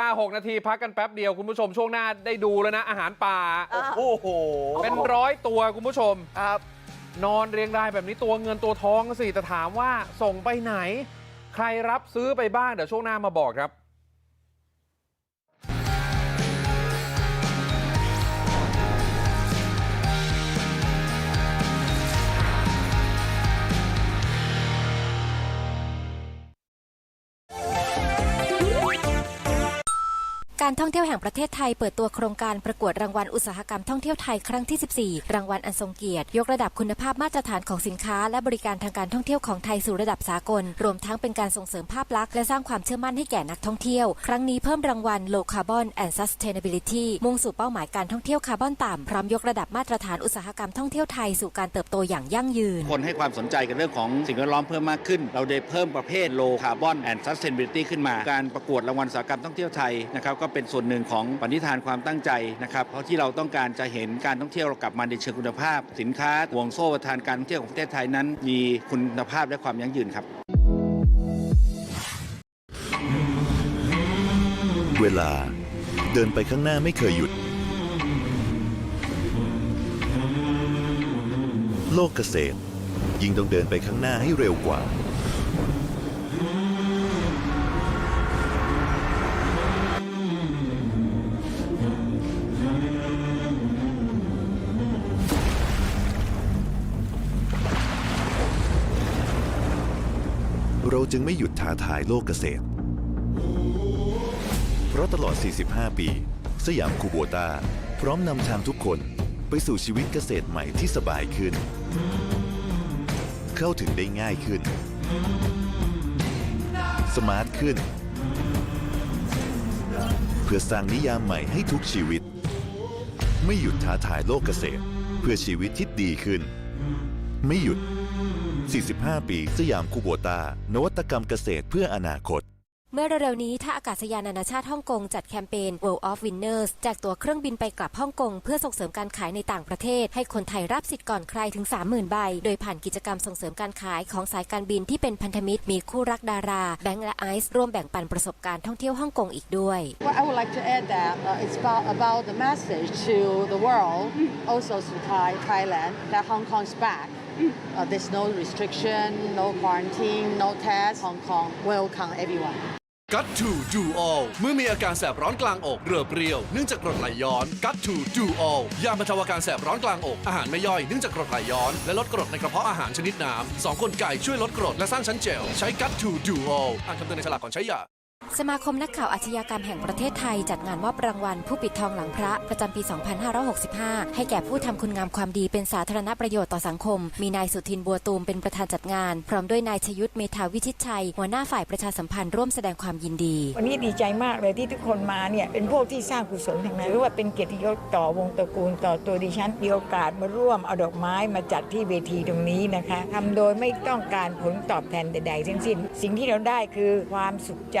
อ่าหกนาทีพักกันแป๊บเดียวคุณผู้ชมช่วงหน้าได้ดูแล้วนะ อาหารป่าอะโอ้โห เป็นร้อยตัวคุณผู้ชมครับ นอนเรียงรายแบบนี้ตัวเงินตัวทองสิแต่ถามว่าส่งไปไหน ใครรับซื้อไปบ้างเดี๋ยวช่วงหน้ามาบอกครับ การท่องเที่ยวแห่งประเทศไทยเปิดตัวโครงการประกวดรางวัลอุตสาหกรรมท่องเที่ยวไทยครั้งที่ 14 รางวัลอันทรงเกียรติ ยกระดับคุณภาพมาตรฐานของสินค้า และบริการทางการท่องเที่ยวของไทยสู่ระดับสากล รวมทั้งเป็นการส่งเสริมภาพลักษณ์และสร้างความเชื่อมั่นให้แก่นักท่องเที่ยว ครั้งนี้เพิ่มรางวัล Low Carbon and Sustainability มุ่งสู่เป้าหมายการท่องเที่ยวคาร์บอนต่ำพร้อมยกระดับมาตรฐานอุตสาหกรรมท่องเที่ยวไทยสู่การเติบโตอย่างยั่งยืน คนให้ความสนใจกับเรื่องของสิ่งแวดล้อมเพิ่มมากขึ้น เราได้เพิ่มประเภท low carbon and sustainability ขึ้นมา การประกวดรางวัลอุตสาหกรรมท่องเที่ยวไทยนะครับก็เป็นส่วนหนึ่งของปณิธานความตั้งใจนะครับเพราะที่เราต้องการจะเห็นการท่องเที่ยวเรากลับมาในเชิงคุณภาพ สินค้าห่วงโซ่ประทานการท่องเที่ยวของประเทศไทยนั้น มีคุณภาพและความยั่งยืนครับ เวลาเดินไปข้างหน้าไม่เคยหยุด โลกเกษตรยิ่งต้องเดินไปข้างหน้าให้เร็วกว่า เราจึงไม่หยุดท้าทายโลกเกษตร เพราะตลอด 45 ปี สยามคูโบตาพร้อมนำทางทุกคนไปสู่ชีวิตเกษตรใหม่ที่สบายขึ้น เข้าถึงได้ง่ายขึ้น สมาร์ทขึ้น เพื่อสร้างนิยามใหม่ให้ทุกชีวิต ไม่หยุดท้าทายโลกเกษตร เพื่อชีวิตที่ดีขึ้น ไม่หยุด 45 ปีสยามคูโบตา นวัตกรรมเกษตรเพื่ออนาคต เมื่อเร็วๆนี้ท่าอากาศยานนานาชาติฮ่องกงจัดแคมเปญ World of Winners แจกตั๋วเครื่องบินไปกลับฮ่องกง เพื่อส่งเสริมการขายในต่างประเทศ ให้คนไทยรับสิทธิ์ก่อนใครถึง 30,000 ใบ โดยผ่านกิจกรรมส่งเสริมการขายของสายการบินที่เป็นพันธมิตร มีคู่รักดาราแบงค์และไอซ์ร่วมแบ่งปันประสบการณ์ท่องเที่ยวฮ่องกงอีกด้วย Well, I would like to add that uh, it's about, about the message to the world, also to Thai, Thailand, that Hong Kong's back. Uh, there's no restriction, no quarantine, no test. Hong Kong welcome everyone. กัตทูดูออลเมื่อมีอาการแสบร้อนกลางอกเรือเปรี้ยวเนื่องจากกรดไหลย้อนกัตทูดูออลยาบรรเทาอาการแสบร้อนกลางอกอาหารไม่ย่อยเนื่องจากกรดไหลย้อน และลดกรดในกระเพาะอาหารชนิดน้ำสองกลไก่ช่วยลดกรดและสร้างชั้นเจลใช้กัตทูดูออลอ่านคำเตือนในฉลากก่อนใช้ยา สมาคมนักข่าวอาชญากรรมแห่งประเทศไทย จัดงานมอบรางวัล ผู้ปิดทองหลังพระประจำปี 2565 ให้แก่ผู้ทำคุณงามความดีเป็นสาธารณประโยชน์ต่อสังคม มีนายสุทินบัวตูมเป็นประธานจัดงาน พร้อมด้วยนายชยุทธเมธาวิชิตชัย หัวหน้าฝ่ายประชาสัมพันธ์ร่วมแสดงความยินดี วันนี้ดีใจมากเลยที่ทุกคนมาเนี่ยเป็นพวกที่สร้างกุศลทั้งนั้นหรือว่าเป็นเกียรติยศต่อวงตระกูลต่อตัวดิฉันมีโอกาสมาร่วมเอาดอกไม้มาจัดที่เวทีตรงนี้นะคะทำโดยไม่ต้องการผลตอบแทนใดๆทั้งสิ้น สิ่งที่เราได้คือความสุขใจ